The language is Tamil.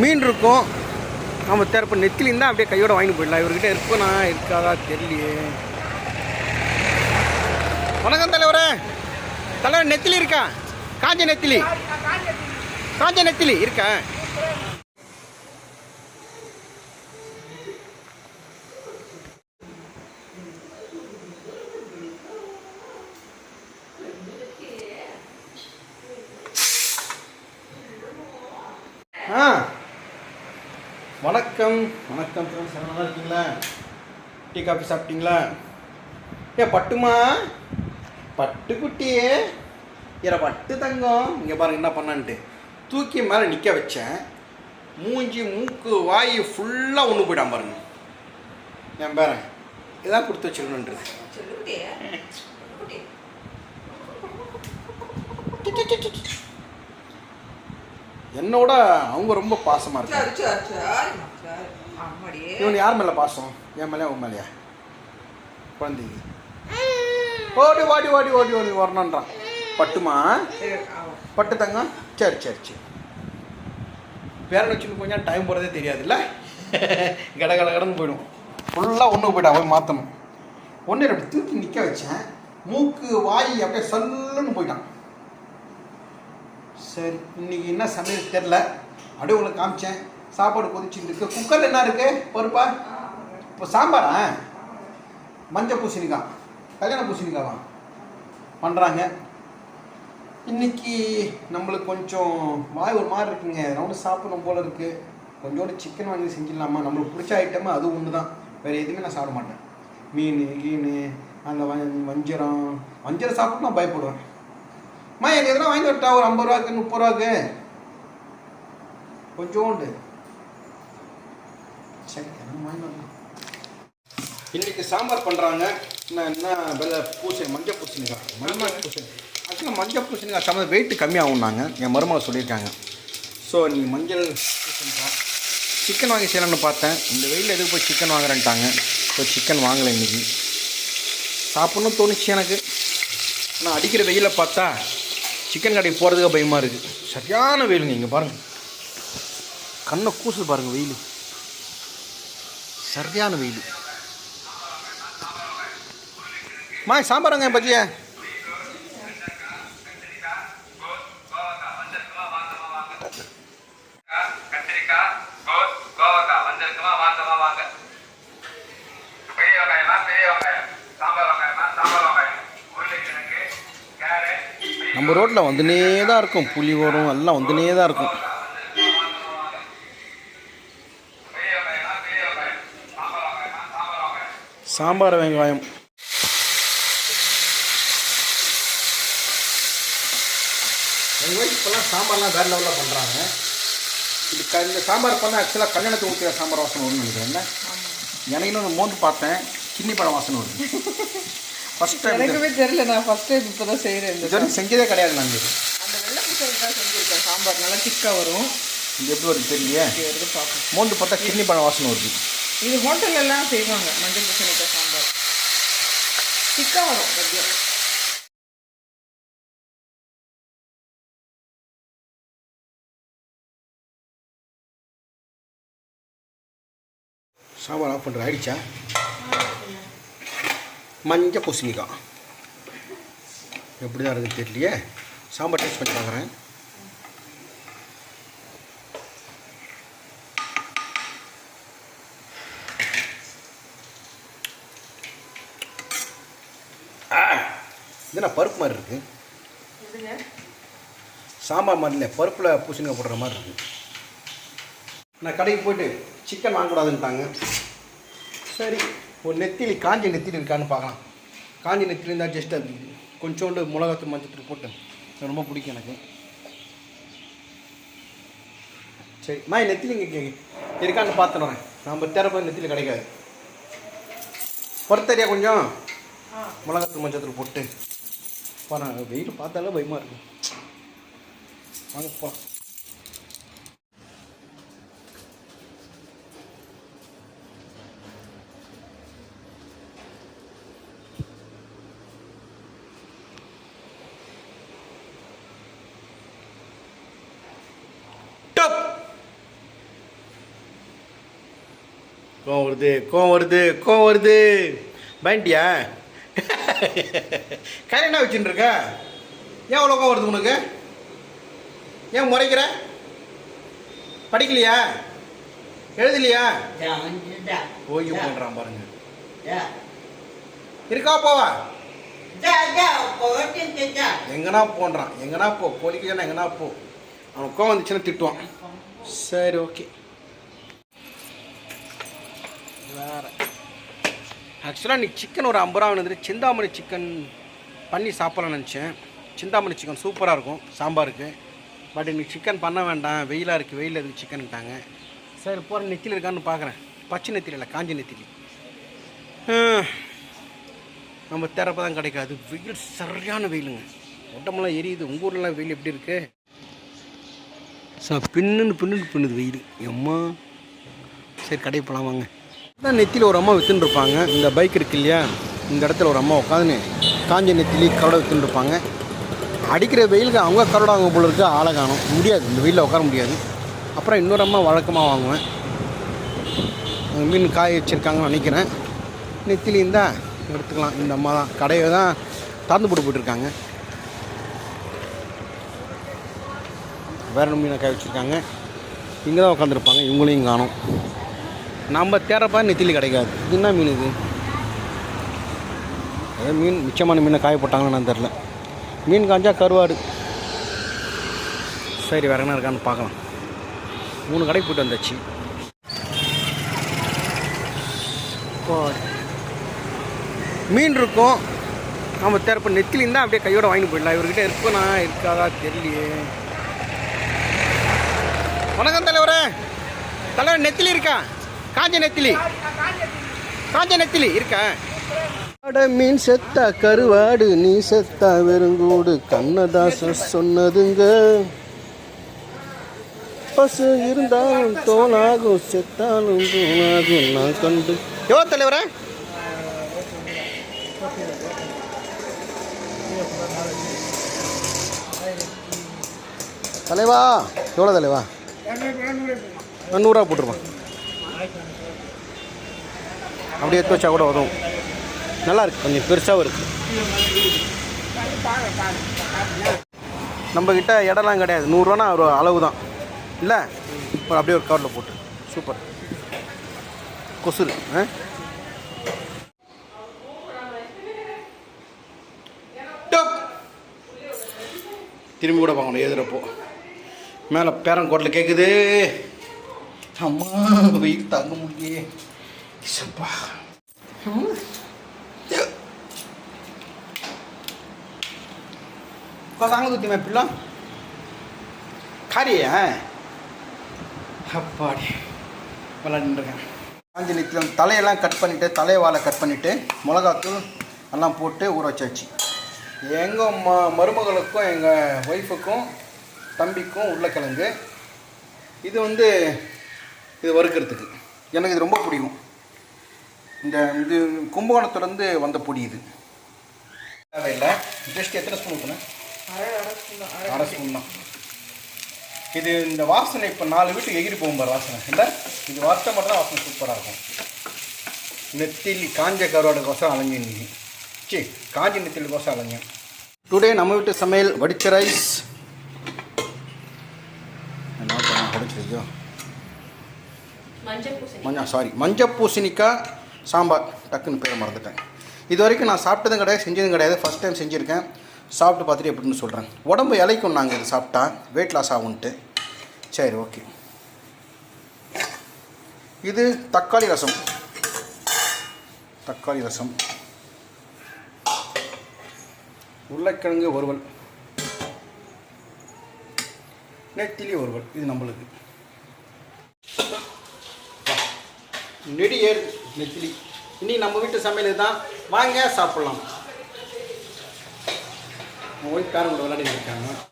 மீன் இருக்கும். நம்ம தேர்ப்ப நெத்திலின்னு தான் அப்படியே கையோட வாங்கி போயிடலாம். இவர்கிட்ட இருப்பனா இருக்காதா தெரியலையே. வணக்கம் தலைவரே. தலைவர் நெத்திலி இருக்கா? காஞ்ச நெத்திலி. காஞ்ச நெத்திலி இருக்கா ஆ வணக்கம். வணக்கம் ஃப்ரெண்ட்ஸ் நல்லா இருக்கீங்களா? டீ காஃபி சாப்பிட்டீங்களா? ஏ பட்டுமா? பட்டுக்குட்டியே. இற பட்டு தங்கம். இங்கே பாருங்க என்ன பண்ணான்ட்டு. தூக்கி மேலே நிற்க வச்சேன். மூஞ்சி மூக்கு வாய் ஃபுல்லாக ஒன்று போயிட்டான் பாருங்க. என் பாரு இதான் கொடுத்து வச்சிருக்கணுன்றது. என்னோட அவங்க ரொம்ப பாசமாக இருக்காங்க. இவன் யார் மேலே பாசம்? என் மேலே உன் மேலேயா? குழந்தைக்கு ஓடி ஓடி ஓடி ஓடி ஓடி வரணுன்றான் பட்டுமா? பட்டு தங்கம்? சரி சரி சரி. பேரன் வச்சுன்னு கொஞ்சம் டைம் போகிறதே தெரியாதுல்ல? கட கட கடன்னு போயிடும் ஃபுல்லாக ஒன்று போய்ட்டா போய் மாற்றணும் ஒன்று அப்படி தூக்கி நிற்க வச்சேன். மூக்கு வாய் அப்படியே சல்லுன்னு போயிட்டான். சரி இன்னைக்கு என்ன சமையல் தெரில அப்படியே உங்களுக்கு காமிச்சேன். சாப்பாடு கொதிச்சுட்டு இருக்கு குக்கரில் என்ன இருக்கு? பருப்பா இப்போ சாம்பாரா? மஞ்சள் பூசணிக்காய். கல்யாண பூசணிக்காவா? பண்ணுறாங்க இன்னைக்கு நம்மளுக்கு கொஞ்சம் வாய் ஒரு மாதிரி இருக்குங்க. ரவுண்டு சாப்பிடணும் போல இருக்கு. கொஞ்சோட சிக்கன் வாங்கி செஞ்சிடலாமா? நம்மளுக்கு பிடிச்ச ஐட்டமா அது ஒன்று தான் வேறு எதுவுமே நான் சாப்பிட மாட்டேன். மீன் கீனு அந்த வ- வஞ்சரம். வஞ்சரம் சாப்பிட்டு நான் பயப்படுவேன். அம்மா எனக்கு எதனா வாங்கி விட்டா ஒரு ஐம்பது ரூபாய்க்கு முப்பது ரூபாய்க்கு? கொஞ்சோண்டு. சரி வாங்கி இன்னைக்கு சாம்பார் பண்ணுறாங்க நான் என்ன வெள்ளை பூசணி மஞ்சள் பூசணிக்காய் மஞ்சள் பூசணி. ஆக்சுவலாக மஞ்சள் பூசணிக்காய் சம்மந்த வெயிட் கம்மியாகும்னாங்க என் மருமகளை சொல்லியிருக்காங்க. ஸோ நீ மஞ்சள் பூசணிக்காய் சிக்கன் வாங்கி செய்யலாம்னு பார்த்தேன். இந்த வெயிலில் எதுக்கு போய் சிக்கன் வாங்குறேன்ட்டாங்க. ஸோ சிக்கன் வாங்கலை இன்னைக்கு. சாப்பிட்ணும் தோணுச்சு எனக்கு. ஆனால் அடிக்கிற வெயிலை பார்த்தா சிக்கன் கடைக்கு போகிறதுக்கு பயமாக இருக்குது சரியான வெயிலுங்க இங்கே பாருங்கள் கண்ணை கூசுது பாருங்கள் வெயில் சரியான வெயில் மா சாம்பாருங்க பஜ்ஜியா கத்திரிக்காய் கோஸ் கோவக்காய் வந்திருக்குமா வாங்கம்மா வாங்க பெரிய சரியான வெயில். மா சாம்பார் வெங்காயமா சாம்பார் வெங்காயம் நம்ம ரோட்டில் வந்துனே தான் இருக்கும். புளி வரும் எல்லாம் வந்துனே தான் இருக்கும் பெரிய வெங்காயமா பெரிய வெங்காயம் சாம்பார் வெங்காயமா சாம்பார் வெங்காயம் சாம்பார் வெங்காயம். எங்கள் வயசு இப்போல்லாம் சாம்பார்லாம் வேறு லெவலில் பண்ணுறாங்க இது க இந்த சாம்பார் பண்ணால் ஆக்சுவலாக கல்யாணத்துக்கு ஊற்றிய சாம்பார் வாசனை வரும்னு நினைக்கிறேன். எனக்கு இன்னொன்று மோந்து பார்த்தேன் கிண்ணி பழம் வாசனை வருது. ஃபஸ்ட் டைம் எனக்குமே தெரியல நான் ஃபர்ஸ்ட் டைம் இப்போ தான் செய்கிறேன் இந்த இது வரைக்கும் செஞ்சதே கிடையாது நாங்கள் இது. அந்த வெள்ளை பூசணிக்காய் செஞ்சுருக்கேன் சாம்பார். நல்லா திக்காக வரும். இது எப்படி வருது பார்ப்போம். மோந்து பார்த்தா கிண்ணி பழம் வாசனை வருது. இது ஹோட்டல்ல எல்லாம் செய்வாங்க மஞ்சள் பூசணிக்காய் சாம்பார். திக்காக வரும் மதியம். சாம்பார் ஆஃப் பண்ணுற ஆயிடுச்சா? மஞ்சள் பூசணிக்காய். எப்படி தான் இருக்குது தெரியலையே. சாம்பார் டேஸ்ட் பண்ணி பார்க்குறேன். இது நான் பருப்பு மாதிரி இருக்குது சாம்பார் மாதிரி இல்லை பருப்பில் பூசணிக்காய் போடுற மாதிரி இருக்குது நான் கடைக்கு போயிட்டு சிக்கன் வாங்கக்கூடாதுன்ட்டாங்க. சரி ஒரு நெத்திலி காஞ்ச நெத்திலி இருக்கான்னு பார்க்கலாம். காஞ்ச நெத்திலி இருந்தால் ஜஸ்ட் அது கொஞ்சோண்டு மிளகாத்தூள் மஞ்சத்தூள் போட்டு. ரொம்ப பிடிக்கும் எனக்கு. சரி நான் நெத்திலி இங்கே இருக்கான்னு பார்த்துன்னு வரேன். நம்ம தேரப்ப நெத்திலி கிடைக்காது பொறுத்தரியா கொஞ்சம்? மிளகாத்தூள் மஞ்சத்தூள் போட்டு. அப்பா நான் வெயில் பார்த்தாலே பயமாக இருக்கும் வாங்கப்பா கோவம் வருது கோவம் வருது கோவம் வருது. பயன்ட்டியா கையில் என்ன வச்சுட்டு இருக்க ஏன் கோவம் வருது உனக்கு? ஏன் முறைக்கிற? படிக்கலையா? எழுதலையா? ஓய்வு பண்ணுறான் பாருங்க. இருக்கா போவா? எங்கனா போன்றான். எங்கனா போ. பொலிக்கலன்னா எங்கனா போ. அவன் கோவம் வந்துச்சுன்னா திட்டுவான். சரி ஓகே. வேற. ஆக்சுவலாக நீ சிக்கன் ஒரு ஐம்பது ரூபா வந்துட்டு சிந்தாமணி சிக்கன் பண்ணி சாப்பிட்லான்னு நினச்சேன். சிந்தாமணி சிக்கன் சூப்பராக இருக்கும். சாம்பாருக்கு. பட் இன்னைக்கு சிக்கன் பண்ண வேண்டாம். வெயிலாக இருக்குது வெயில் இருக்குது சிக்கன்ட்டாங்க சரி போகிற நெத்தியில் இருக்கான்னு பார்க்குறேன் பச்சை நெத்தியில் இல்லை காஞ்சி நெத்திலி. நம்ம திறப்ப தான் கிடைக்காது. வெயில் சரியான வெயிலுங்க. உடம்பெல்லாம் எரியுது. உங்கள் ஊர்லலாம் வெயில் எப்படி இருக்கு? சார் பின்னுன்னு பின்னுன்னு பின்னுது வெயில். எம்மா. சரி கடைக்கு போகலாம் வாங்க. தான் நெத்தியில் ஒரு அம்மா விற்றுன்னு இருப்பாங்க இந்த பைக் இருக்கு இல்லையா? இந்த இடத்துல ஒரு அம்மா உட்காந்துன்னு காஞ்ச நெத்திலி கரோடை விற்றுன்னு இருப்பாங்க அடிக்கிற வெயிலுக்கு அவங்க கரோடை வாங்க போல இருக்கு. ஆளை காணும். முடியாது. இந்த வெயிலில் உட்கார முடியாது. அப்புறம் இன்னொரு அம்மா வழக்கமாக வாங்குவேன். மீன் காய வச்சுருக்காங்கன்னு நினைக்கிறேன். நெத்திலியும் தான் எடுத்துக்கலாம். இந்த அம்மா தான். கடையை தான் திறந்து போட்டு போயிட்டுருக்காங்க. வேற மீனை காய வச்சுருக்காங்க? இங்கே தான் உட்காந்துருப்பாங்க இவங்களையும் காணும். நம்ம தேடுறப்ப நெத்திலி கிடைக்காது. இது என்ன மீன் இது. அதே மீன் மிச்சமான மீனை காய போட்டாங்கன்னு தெரில மீன் காஞ்சா கருவாடு. சரி வேறு என்ன இருக்கான்னு பார்க்கலாம். மூணு கடைக்கு போயிட்டு வந்தாச்சு. இப்போ மீன் இருக்கும். நம்ம தேர்ப்ப நெத்திலி இருந்தால் அப்படியே கையோட வாங்கி போயிடலாம். இவர்கிட்ட இருக்குண்ணா இருக்காதா தெரியலையே. வணக்கம் தலைவரே. தலைவர் நெத்திலி இருக்கா? காஞ்ச நெத்திலி காஞ்ச நெத்திலி இருக்கா. அட மீன் செத்தா கருவாடு நீ செத்தா வெறுங்கூடு கண்ணதாசன் சொன்னதுங்க. பசு இருந்தாலும் தோலாகும் செத்தாலும் தோலாகும் நான் கண்டு. எவ்வளோ தலைவரே? தலைவா எவ்வளோ தலைவா? நூறுரூவா போட்டுருவான் அப்படியே எடுத்து வச்சா கூட வரும். நல்லா இருக்கு. கொஞ்சம் பெருசாகவும் இருக்கு. நம்மக்கிட்ட இடம்லாம் கிடையாது. நூறுரூவானா ஒரு அளவு தான் இல்லை? இப்போ அப்படியே ஒரு கவரில் போட்டு. சூப்பர் கொசுரு ஆ? டப். திரும்பி கூட பார்க்கணும். எழுதுறப்போ. மேலே பேரங்கோட்டில் கேட்குது அம்மா வெயில் தாங்க முடியே சப்பா தாங்க குத்தி மேப்பில்லாம் காரியா அப்பாடி விளாண்டுருக்கேன் காஞ்சி நித்தியம் தலையெல்லாம் கட் பண்ணிவிட்டு தலைவாலை கட் பண்ணிவிட்டு மிளகாத்தூள் எல்லாம் போட்டு ஊற வச்சாச்சு. எங்கள் ம மருமகளுக்கும் எங்கள் ஒய்ஃபுக்கும் தம்பிக்கும் உருளைக்கிழங்கு. இது வந்து இது வறுக்கிறதுக்கு. எனக்கு இது ரொம்ப பிடிக்கும். இந்த இது கும்பகோணத்துலேருந்து வந்த பொடி இது. தேவையில்லை. ஜஸ்ட் எத்தனை ஸ்பூன் ஊற்றுனேன் அரை ஸ்பூன் தான். இது இந்த வாசனை இப்போ நாலு வீட்டுக்கு எகிரி போகும் பாரு வாசனை. இல்லை இது வாசனை மட்டும் தான் வாசனை சூப்பராக இருக்கும். நெத்திலி காஞ்ச கருவாடுக்கோசம் அலைஞ்சு இன்னைக்கு சி காஞ்சி நெத்திலிக்கோசம் அலைஞ்சேன். டுடே நம்ம வீட்டு சமையல் வடிச்ச ரைஸ் என்ன பண்ண படிச்சிருக்கியோ மஞ்சள் சாரி மஞ்சள் பூசணிக்காய் சாம்பார் டக்குன்னு பேரை மறந்துட்டேன். இது வரைக்கும் நான் சாப்பிட்டதும் கிடையாது செஞ்சதும் கிடையாது. ஃபஸ்ட் டைம் செஞ்சுருக்கேன். சாப்பிட்டு பார்த்துட்டு எப்படின்னு சொல்கிறேன் உடம்பு இலைக்கும் நாங்கள் இது சாப்பிட்டா வெயிட் லாஸ் ஆகும்ன்ட்டு. சரி ஓகே இது தக்காளி ரசம். தக்காளி ரசம். உருளைக்கிழங்கு வறுவல். நெத்திலி வறுவல் இது நம்மளுக்கு. நெடி நெத்திலி. இன்றைக்கி நம்ம வீட்டு சமையல் தான் வாங்க சாப்பிட்லாம். ஒய்ஃப் பேரன் கூட விளையாடி இருக்காங்க